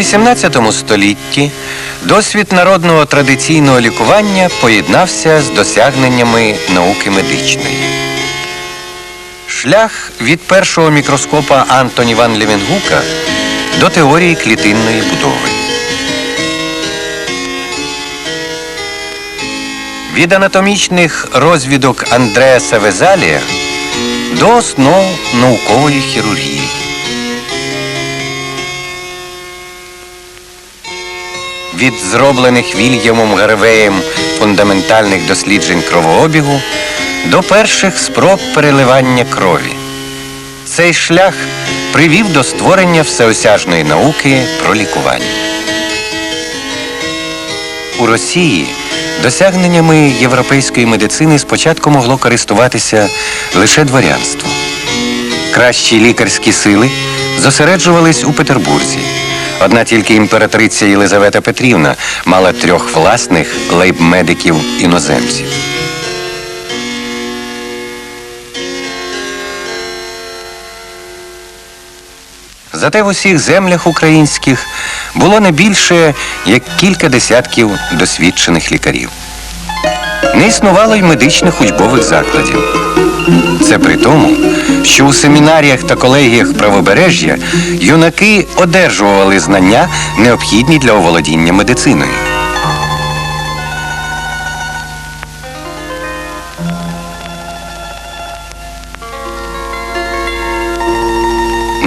XVIII столітті досвід народного традиційного лікування поєднався з досягненнями науки медичної. Шлях від першого мікроскопа Антоні Ван Лівенгука до теорії клітинної будови. Від анатомічних розвідок Андреаса Везалія до основ наукової хірургії. Від зроблених Вільямом Гарвеєм фундаментальних досліджень кровообігу до перших спроб переливання крові. Цей шлях привів до створення всеосяжної науки про лікування. У Росії досягненнями європейської медицини спочатку могло користуватися лише дворянство. Кращі лікарські сили зосереджувались у Петербурзі. Одна тільки імператриця Єлизавета Петрівна мала трьох власних лейб-медиків іноземців. Зате в усіх землях українських було не більше як кілька десятків досвідчених лікарів. Не існувало й медичних учбових закладів. Це при тому, що у семінаріях та колегіях правобережжя юнаки одержували знання, необхідні для оволодіння медициною.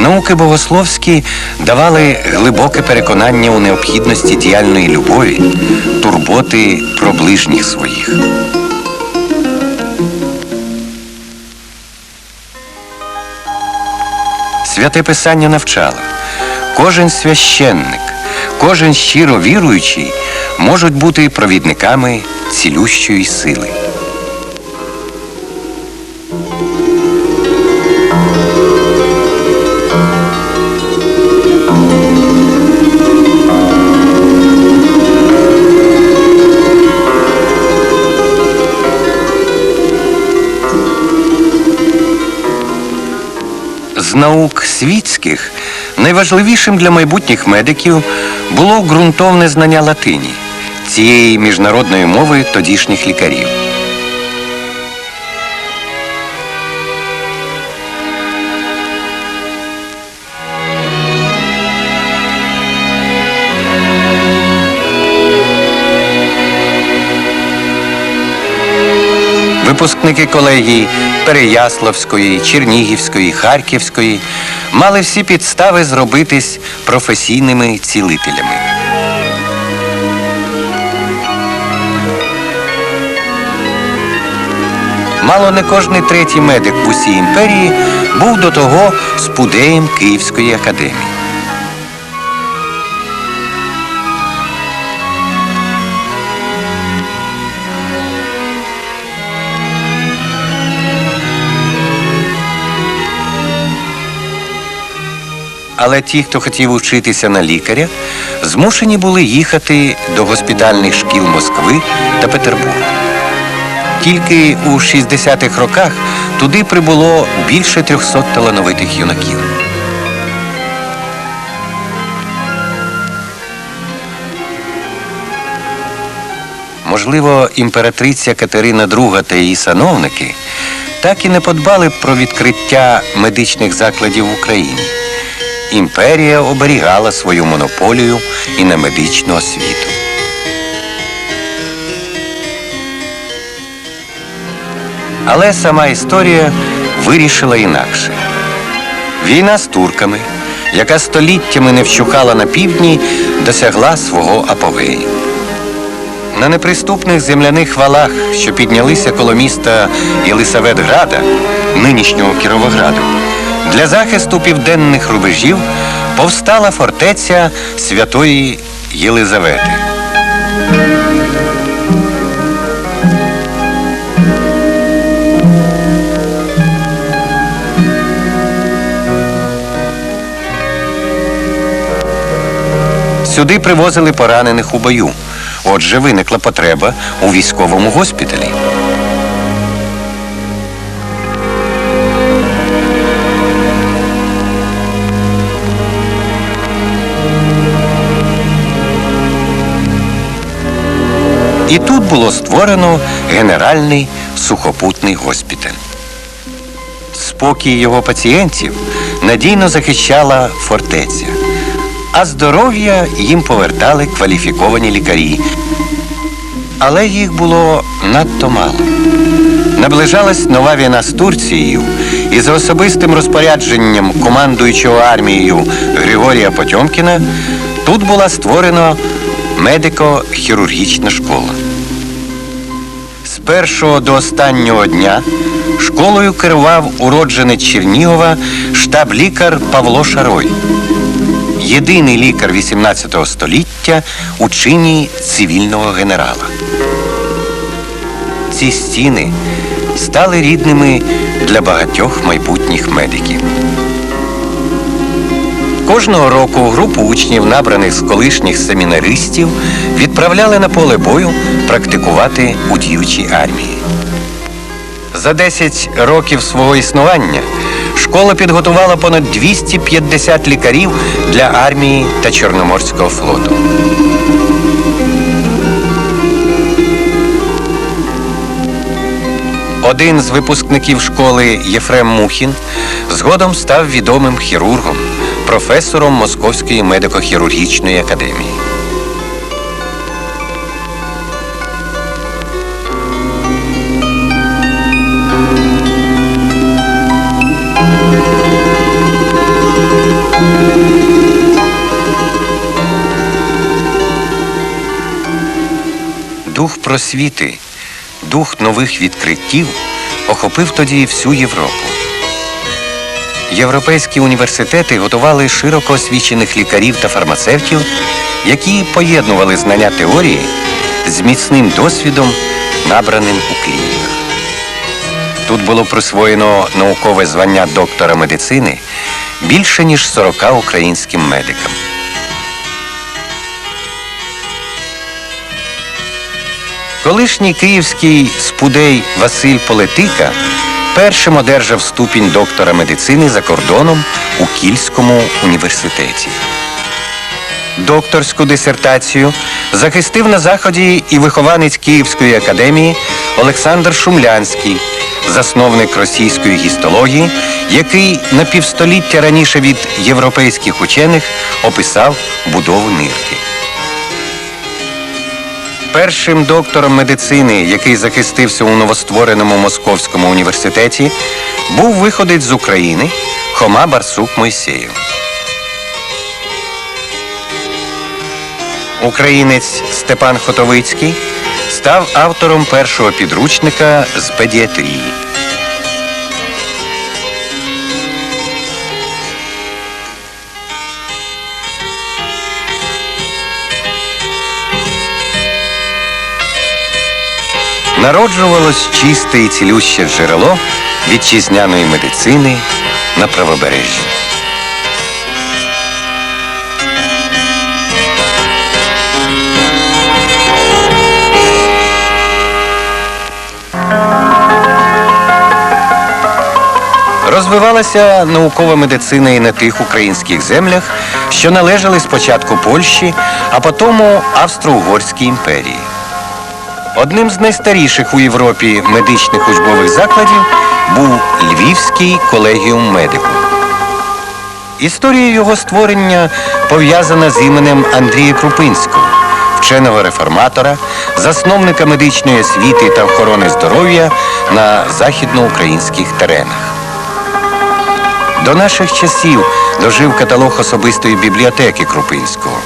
Науки богословські давали глибоке переконання у необхідності діяльної любові, турботи про ближніх своїх. Святе Писання навчало, кожен священник, кожен щиро віруючий можуть бути провідниками цілющої сили. З наук світських найважливішим для майбутніх медиків було ґрунтовне знання латині, цієї міжнародної мови тодішніх лікарів. Випускники колегій Переяславської, Чернігівської, Харківської мали всі підстави зробитись професійними цілителями. Мало не кожний третій медик в усій імперії був до того спудеєм Київської академії. Але ті, хто хотів учитися на лікаря, змушені були їхати до госпітальних шкіл Москви та Петербурга. Тільки у 60-х роках туди прибуло більше 300 талановитих юнаків. Можливо, імператриця Катерина II та її сановники так і не подбали про відкриття медичних закладів в Україні. Імперія оберігала свою монополію і на медичну освіту. Але сама історія вирішила інакше. Війна з турками, яка століттями не вщухала на півдні, досягла свого апогею. На неприступних земляних валах, що піднялися коло міста Єлисаветграда, нинішнього Кіровограду, для захисту південних рубежів повстала фортеця святої Єлизавети. Сюди привозили поранених у бою. Отже, виникла потреба у військовому госпіталі. І тут було створено генеральний сухопутний госпіталь. Спокій його пацієнтів надійно захищала фортеця, а здоров'я їм повертали кваліфіковані лікарі. Але їх було надто мало. Наближалась нова війна з Турцією, і за особистим розпорядженням командуючого армією Григорія Потьомкіна тут була створена медико-хірургічна школа. З першого до останнього дня школою керував уродженець Чернігова штаб-лікар Павло Шарой. Єдиний лікар 18 століття у чині цивільного генерала. Ці стіни стали рідними для багатьох майбутніх медиків. Кожного року групу учнів, набраних з колишніх семінаристів, відправляли на поле бою практикувати у діючій армії. За 10 років свого існування школа підготувала понад 250 лікарів для армії та Чорноморського флоту. Один з випускників школи Єфрем Мухін згодом став відомим хірургом, професором Московської медико-хірургічної академії. Дух просвіти, дух нових відкриттів охопив тоді всю Європу. Європейські університети готували широко освічених лікарів та фармацевтів, які поєднували знання теорії з міцним досвідом, набраним у клініках. Тут було присвоєно наукове звання доктора медицини більше ніж 40 українським медикам. Колишній київський спудей Василь Полетика першим одержав ступінь доктора медицини за кордоном у Кільському університеті. Докторську дисертацію захистив на заході і вихованець Київської академії Олександр Шумлянський, засновник російської гістології, який на півстоліття раніше від європейських учених описав будову нирки. Першим доктором медицини, який захистився у новоствореному Московському університеті, був виходець з України Хома Барсук Мойсеєв. Українець Степан Хотовицький став автором першого підручника з педіатрії. Народжувалось чисте і цілюще джерело вітчизняної медицини на правобережжі. Розвивалася наукова медицина і на тих українських землях, що належали спочатку Польщі, а потім Австро-Угорській імперії. Одним з найстаріших у Європі медичних учбових закладів був Львівський колегіум медику. Історія його створення пов'язана з іменем Андрія Крупинського, вченого реформатора, засновника медичної освіти та охорони здоров'я на західноукраїнських теренах. До наших часів дожив каталог особистої бібліотеки Крупинського,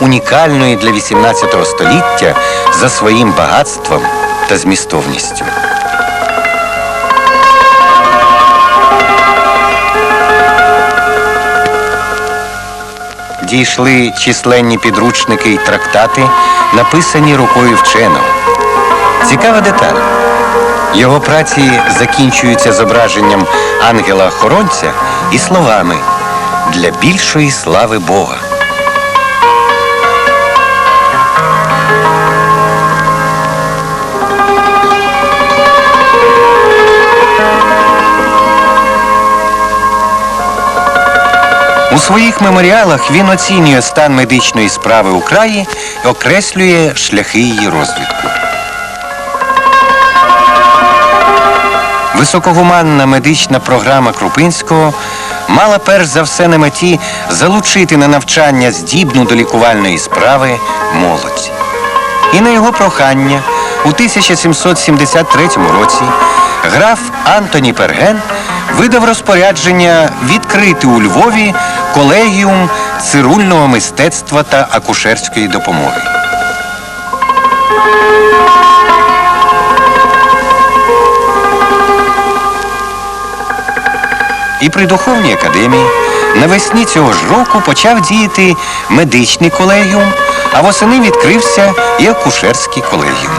унікальної для 18 століття за своїм багатством та змістовністю. Дійшли численні підручники й трактати, написані рукою вченого. Цікава деталь. Його праці закінчуються зображенням ангела-охоронця і словами для більшої слави Бога. У своїх меморіалах він оцінює стан медичної справи у краї і окреслює шляхи її розвитку. Високогуманна медична програма Крупинського мала перш за все на меті залучити на навчання здібну до лікувальної справи молодь. І на його прохання у 1773 році граф Антоні Перген видав розпорядження відкрити у Львові колегіум цирульного мистецтва та акушерської допомоги. І при духовній академії навесні цього ж року почав діяти медичний колегіум, а восени відкрився і акушерський колегіум.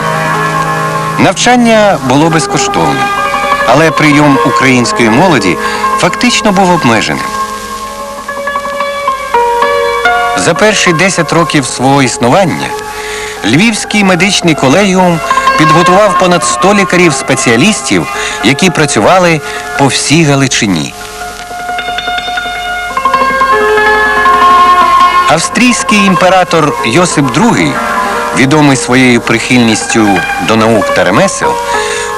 Навчання було безкоштовним, але прийом української молоді фактично був обмеженим. За перші 10 років свого існування Львівський медичний колегіум підготував понад 100 лікарів-спеціалістів, які працювали по всій Галичині. Австрійський імператор Йосип II, відомий своєю прихильністю до наук та ремесел,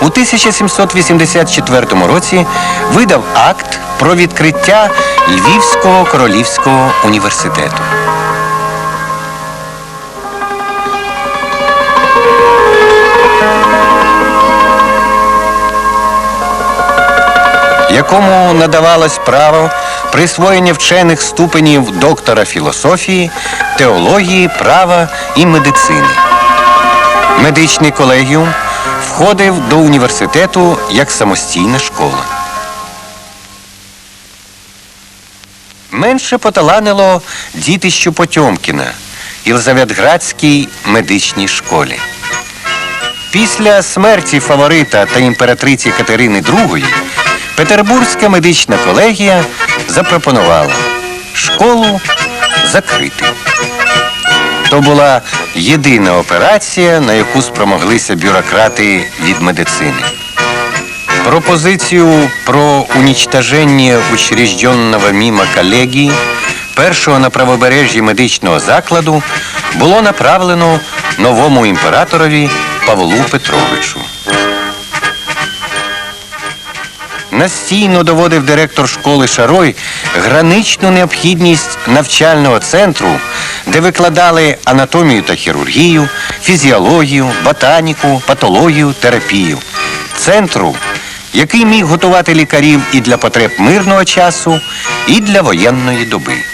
у 1784 році видав акт про відкриття Львівського королівського університету. Якому надавалось право присвоєння вчених ступенів доктора філософії, теології, права і медицини. Медичний колегіум входив до університету як самостійна школа. Менше поталанило дітищу Потьомкіна Єлизаветградській медичній школі. Після смерті фаворита та імператриці Катерини II Петербурзька медична колегія запропонувала школу закрити. То була єдина операція, на яку спромоглися бюрократи від медицини. Пропозицію про уничтоження учрежденного мимо колегії першого на правобережжі медичного закладу було направлено новому імператорові Павлу Петровичу. Настійно доводив директор школи Шарой граничну необхідність навчального центру, де викладали анатомію та хірургію, фізіологію, ботаніку, патологію, терапію. Центру, який міг готувати лікарів і для потреб мирного часу, і для воєнної доби.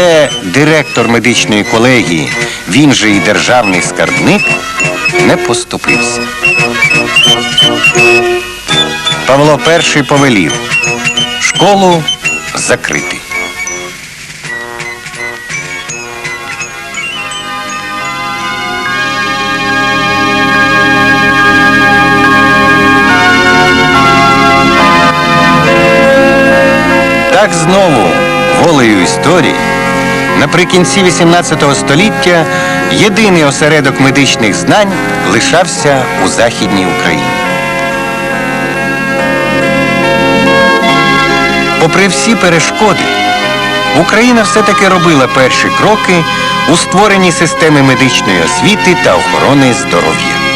Проте директор медичної колегії, він же і державний скарбник, не поступився. Павло І повелів школу закрити. Так знову, волею історії, наприкінці XVIII століття єдиний осередок медичних знань лишався у Західній Україні. Попри всі перешкоди, Україна все-таки робила перші кроки у створенні системи медичної освіти та охорони здоров'я.